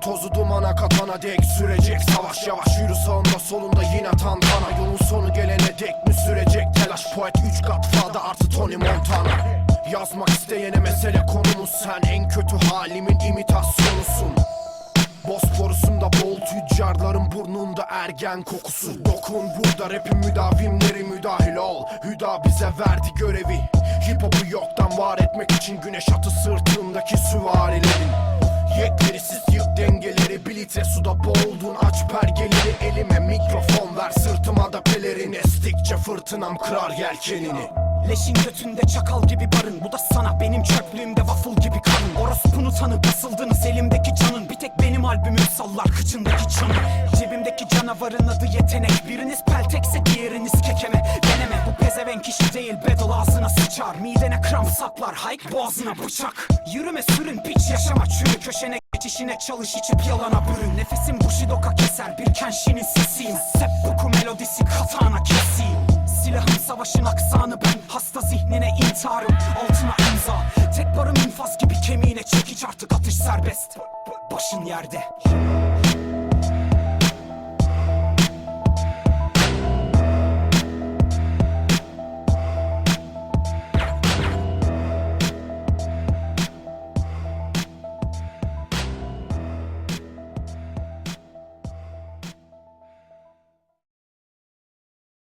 tozu dumana katana dek sürecek. Savaş yavaş yürü sağında solunda yine tantana Yolun sonu gelene dek mi sürecek? Telaş Poet 3 kat fada artı Tony Montana. Yazmak isteyene mesele konumuz sen. En kötü halimin imitasyonusun Bosporus'umda bol tüccarların burnunda ergen kokusu. Dokun burada rapin müdavimleri müdahil ol. Hüda bize verdi görevi. Hip hop'u yoktan var etmek için güneş atı sırtındaki süvarilerin Yeklerisiz yık dengeleri bir litre suda boğuldun aç pergeleri. Elime mikrofon ver sırtıma da pelerin. Estikçe fırtınam kırar yelkenini. Leşin götünde çakal gibi barın. Bu da sana benim çöplüğümde waffle gibi kanın. Orospunu tanı basıldınız elimdeki canın. Bir tek benim albümüm sallar kıçındaki çanı. Cebimdeki canavarın adı yetenek. Biriniz peltekse diğeriniz kekeme. Deneme bu pezevenk işi değil. Battle ağzına sıçar. Midene kramp saplar. Hike boğazına bıçak. Yürüme sürün piç yaşama. Çürü Köşene geçişine çalış içip yalana bürün. Nefesim bushidoka keser bir kenşinin sesiyim. Seppuku melodisi katana keseyim. Silahım savaşın aksanı ben Hasta zihnine intiharım. Altına imza Tek barım infaz gibi kemiğine çekiç. Artık atış serbest. Başın yerde